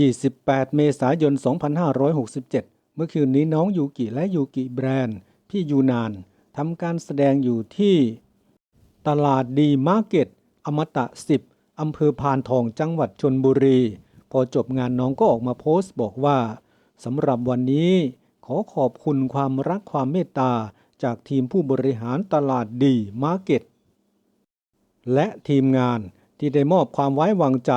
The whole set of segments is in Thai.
28 เมษายน 2567 เมื่อคืนนี้น้องยูกิและยูกิแบรนด์ พี่ยูนานทำการแสดงอยู่ที่ ตลาดดีมาร์เก็ต อมตะ 10 อำเภอพานทองจังหวัดชนบุรี พอจบงานน้องก็ออกมาโพสต์บอกว่าสำหรับวันนี้ขอขอบคุณความรักความเมตตา จากทีมผู้บริหารตลาดดีมาร์เก็ต และทีมงานที่ได้มอบความไว้วางใจ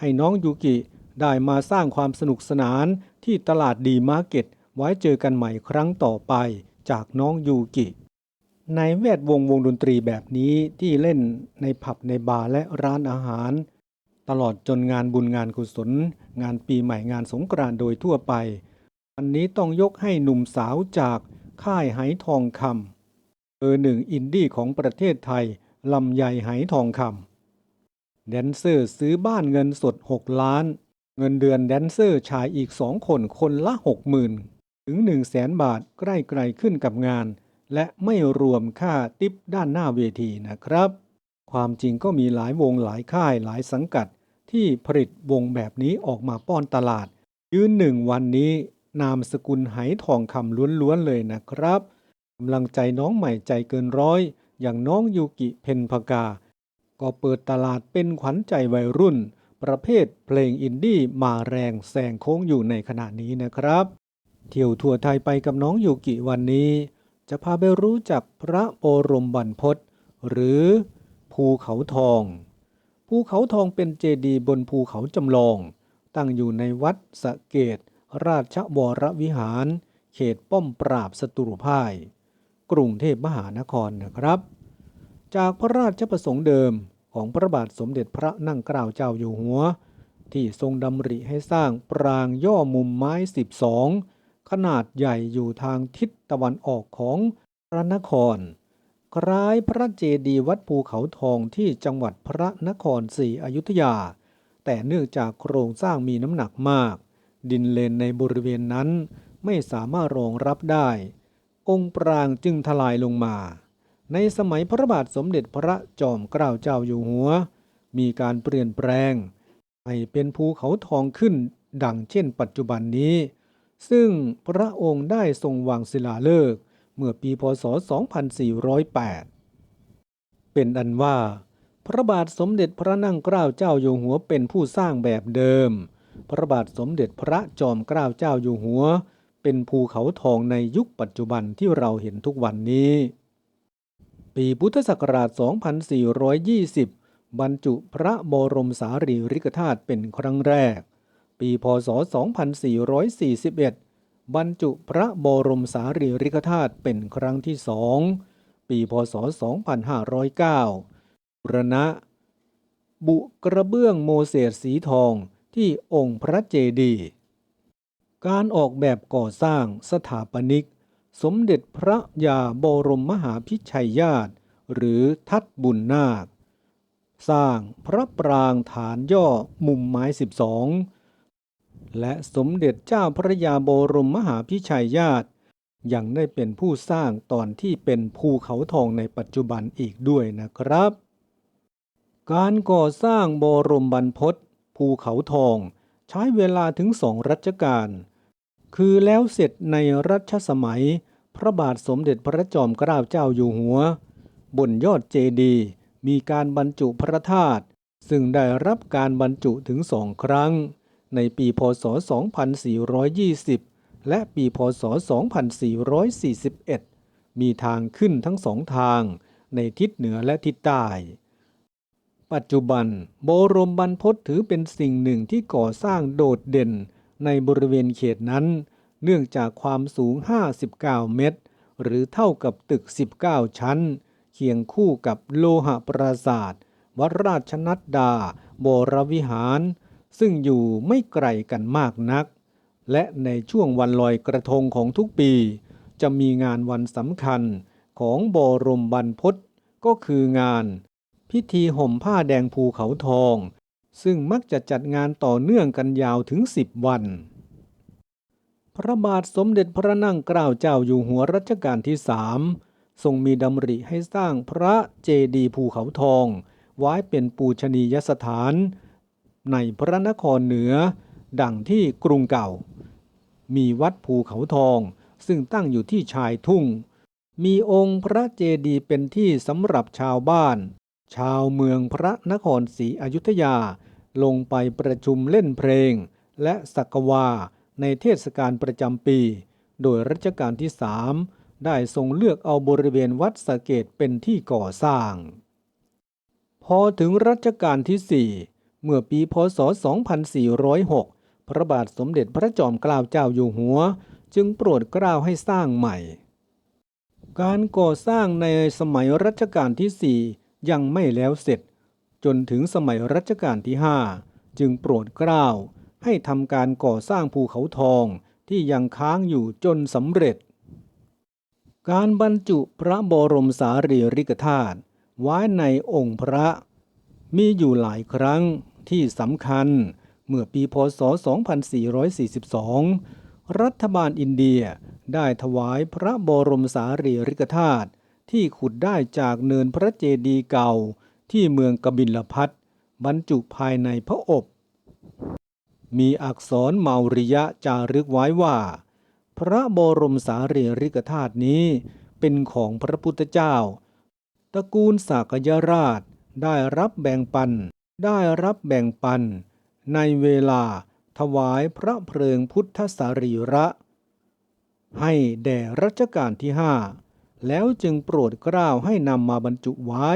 ให้น้องยูกิ ได้มาสร้างความสนุกสนานที่ตลาดดีมาร์เก็ต ไว้เจอกันใหม่ครั้งต่อไปจากน้องยูกิ ในแวดวงวงดนตรีแบบนี้ที่เล่นในผับในบาร์และร้านอาหาร ตลอดจนงานบุญงานกุศล งานปีใหม่งานสงกรานต์โดยทั่วไป อันนี้ต้องยกให้หนุ่มสาวจากค่ายไหทองคำเบอร์หนึ่งอินดี้ของประเทศไทยลำไยไหทองคำแดนเซอร์ซื้อบ้านเงินสด 6 ล้าน เงินเดือนแดนเซอร์ชายอีก2คนคนละ 60,000 ถึง 1 0 0 0 0แสนบาทใกล้ไกลขึ้นกับงาน และไม่รวมค่าติปด้านหน้าเวทีนะครับ ความจริงก็มีหลายวงหลายค่ายหลายสังกัด ที่ผลิตวงแบบนี้ออกมาป้อนตลาด ยืนหนึ่งวันนี้ นามสกุลไหทองคำล้วนๆเลยนะครับกำลังใจน้องใหม่ใจเกินร้อย อย่างน้องยูกิเพนพกา ก็เปิดตลาดเป็นขวัญใจวัยรุ่น ประเภทเพลงอินดี้มาแรงแซงโค้งอยู่ในขณะนี้นะครับ เที่ยวทั่วไทยไปกับน้องยูกิวันนี้ จะพาไปรู้จักพระโอรมบรรพตหรือภูเขาทอง ภูเขาทองเป็นเจดีย์บนภูเขาจำลอง ตั้งอยู่ในวัดสะเกต ราชวรวิหาร เขตป้อมปราบศัตรูพ่าย กรุงเทพมหานครนะครับ จากพระราชประสงค์เดิม ของพระบาทสมเด็จพระนั่งเกล้าเจ้าอยู่หัว ที่ทรงดำริให้สร้างปรางย่อมุมไม้ 12 ขนาดใหญ่อยู่ทางทิศตะวันออกของพระนคร คล้ายพระเจดีย์วัดภูเขาทองที่จังหวัดพระนครศรีอยุธยา แต่เนื่องจากโครงสร้างมีน้ำหนักมาก ดินเลนในบริเวณนั้นไม่สามารถรองรับได้ องค์ปรางจึงทลายลงมา ในสมัยพระบาทสมเด็จพระจอมเกล้าเจ้าอยู่หัว มีการเปลี่ยนแปลง ให้เป็นภูเขาทองขึ้นดังเช่นปัจจุบันนี้ ซึ่งพระองค์ได้ทรงวางศิลาฤกษ์เมื่อปีพศ 2408 เป็นอันว่า พระบาทสมเด็จพระนั่งเกล้าเจ้าอยู่หัวเป็นผู้สร้างแบบเดิม พระบาทสมเด็จพระจอมเกล้าเจ้าอยู่หัว เป็นภูเขาทองในยุคปัจจุบันที่เราเห็นทุกวันนี้ ปีพุทธศักราช 2420 บรรจุพระบรมสารีริกธาตุเป็นครั้งแรก ปีพศ 2441 บรรจุพระบรมสารีริกธาตุเป็นครั้งที่สองปีพศ 2509บูรณะ บุกระเบื้องโมเสสสีทองที่องค์พระเจดีย์การออกแบบก่อสร้างสถาปนิก สมเด็จพระยาบรมมหาพิชัยญาติ หรือทัดบุญนาค สร้างพระปรางฐานย่อมุมไม้ 12 และสมเด็จเจ้าพระยาบรมมหาพิชัยญาติยังได้เป็นผู้สร้างตอนที่เป็นภูเขาทองในปัจจุบันอีกด้วยนะครับ การก่อสร้างบรมบรรพตภูเขาทอง ใช้เวลาถึงสองรัชกาล คือแล้วเสร็จในรัชสมัย พระบาทสมเด็จพระจอมเกล้าเจ้าอยู่หัว บนยอดเจดีย์มีการบรรจุพระธาตุซึ่งได้รับการบรรจุถึงสองครั้ง ในปีพศ 2420 และปีพศ 2441 มีทางขึ้นทั้งสองทางในทิศเหนือและทิศใต้ ปัจจุบันโบรมบรรพตถือเป็นสิ่งหนึ่งที่ก่อสร้างโดดเด่น ในบริเวณเขตนั้น เนื่องจากความสูง 59 เมตร หรือเท่ากับตึก 19 ชั้น เคียงคู่กับโลหะปราสาทวัดราชนัดดาบรวิหาร ซึ่งอยู่ไม่ไกลกันมากนัก และในช่วงวันลอยกระทงของทุกปี จะมีงานวันสำคัญของบรมบรรพตก็คืองาน พิธีห่มผ้าแดงภูเขาทอง ซึ่งมักจะจัดงานต่อเนื่องกันยาวถึง 10 วัน พระบาทสมเด็จพระนั่งเกล้าเจ้าอยู่หัวรัชกาลที่สามทรงมีดำริให้สร้างพระเจดีย์ภูเขาทอง ไว้เป็นปูชนียสถาน ในพระนครเหนือ ดังที่กรุงเก่า มีวัดภูเขาทอง ซึ่งตั้งอยู่ที่ชายทุ่ง มีองค์พระเจดีย์เป็นที่สำหรับชาวบ้าน ชาวเมืองพระนครศรีอยุธยา ลงไปประชุมเล่นเพลง และสักวา ในเทศกาลประจำปี โดยรัชกาลที่สามได้ทรงเลือกเอาบริเวณวัดสะเกตเป็นที่ก่อสร้าง พอถึงรัชกาลที่4เมื่อปีพศ 2406 พระบาทสมเด็จพระจอมเกล้าเจ้าอยู่หัว จึงโปรดเกล้าให้สร้างใหม่ การก่อสร้างในสมัยรัชกาลที่4 ยังไม่แล้วเสร็จ จนถึงสมัยรัชกาลที่ 5 จึงโปรดเกล้าให้ทำการก่อสร้างภูเขาทองที่ยังค้างอยู่จนสำเร็จ การบรรจุพระบรมสารีริกธาตุไว้ในองค์พระมีอยู่หลายครั้งที่สำคัญเมื่อปีพศ 2442 รัฐบาลอินเดียได้ถวายพระบรมสารีริกธาตุ ที่ขุดได้จากเนินพระเจดีย์เก่าที่เมืองกบิลพัทบรรจุภายในพระอบ มีอักษรเมาริยะจารึกไว้ว่า พระบรมสารีริกธาตุนี้เป็นของพระพุทธเจ้า ตระกูลสากยราชได้รับแบ่งปัน ได้รับแบ่งปัน ในเวลาถวายพระเพลิงพุทธสารีระ ให้แด่รัชกาลที่ห้า แล้วจึงโปรดเกล้าให้นำมาบรรจุไว้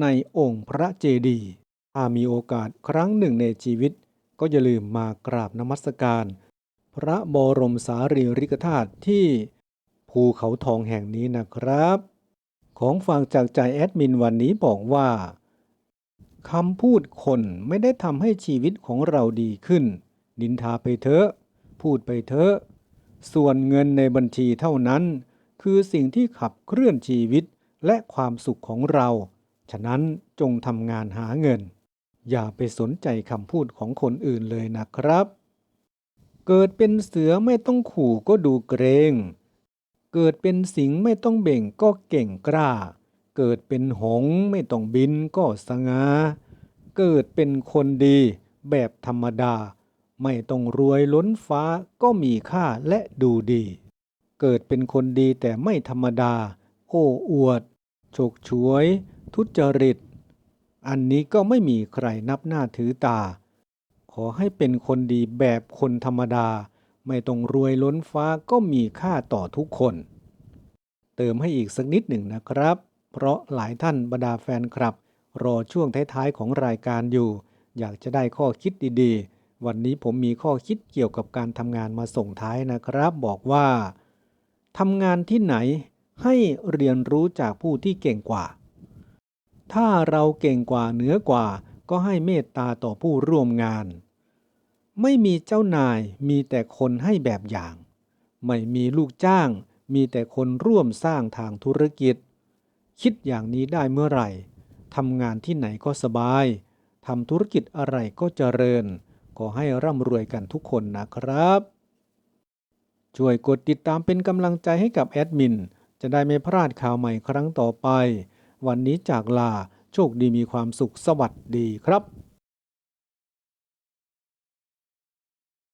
ในองค์พระเจดีย์ถ้ามีโอกาสครั้งหนึ่งในชีวิต ก็อย่าลืมมากราบนมัสการ พระบรมสารีริกธาตุที่ภูเขาทองแห่งนี้นะครับ ของฝากจากใจแอดมินวันนี้บอกว่าคำพูดคนไม่ได้ทำให้ชีวิตของเราดีขึ้นดินทาไปเถอะ พูดไปเถอะ ส่วนเงินในบัญชีเท่านั้น คือสิ่งที่ขับเคลื่อนชีวิตและความสุขของเรา ฉะนั้นจงทำงานหาเงิน อย่าไปสนใจคำพูดของคนอื่นเลยนะครับ เกิดเป็นเสือไม่ต้องขู่ก็ดูเกรง เกิดเป็นสิงไม่ต้องเบ่งก็เก่งกล้า เกิดเป็นหงไม่ต้องบินก็สง่าเกิดเป็นคนดีแบบธรรมดา ไม่ต้องรวยล้นฟ้าก็มีค่าและดูดี เกิดเป็นคนดีแต่ไม่ธรรมดา โอ้อวด ฉกฉวย ทุจริต อันนี้ก็ไม่มีใครนับหน้าถือตา ขอให้เป็นคนดีแบบคนธรรมดา ไม่ต้องรวยล้นฟ้าก็มีค่าต่อทุกคน เติมให้อีกสักนิดหนึ่งนะครับ เพราะหลายท่านบรรดาแฟนคลับ รอช่วงท้ายๆของรายการอยู่ อยากจะได้ข้อคิดดีๆ วันนี้ผมมีข้อคิดเกี่ยวกับการทำงานมาส่งท้ายนะครับ บอกว่า ทำงานที่ไหนให้เรียนรู้จากผู้ที่เก่งกว่า ถ้าเราเก่งกว่าเหนือกว่า ก็ให้เมตตาต่อผู้ร่วมงาน ไม่มีเจ้านายมีแต่คนให้แบบอย่าง ไม่มีลูกจ้าง มีแต่คนร่วมสร้างทางธุรกิจ คิดอย่างนี้ได้เมื่อไหร่ทำงานที่ไหนก็สบายทำธุรกิจอะไรก็เจริญขอให้ร่ำรวยกันทุกคนนะครับ ช่วยกดติดตามเป็นกำลังใจให้กับแอดมิน จะได้ไม่พลาดข่าวใหม่ครั้งต่อไป วันนี้จากลาโชคดีมีความสุขสวัสดีครับ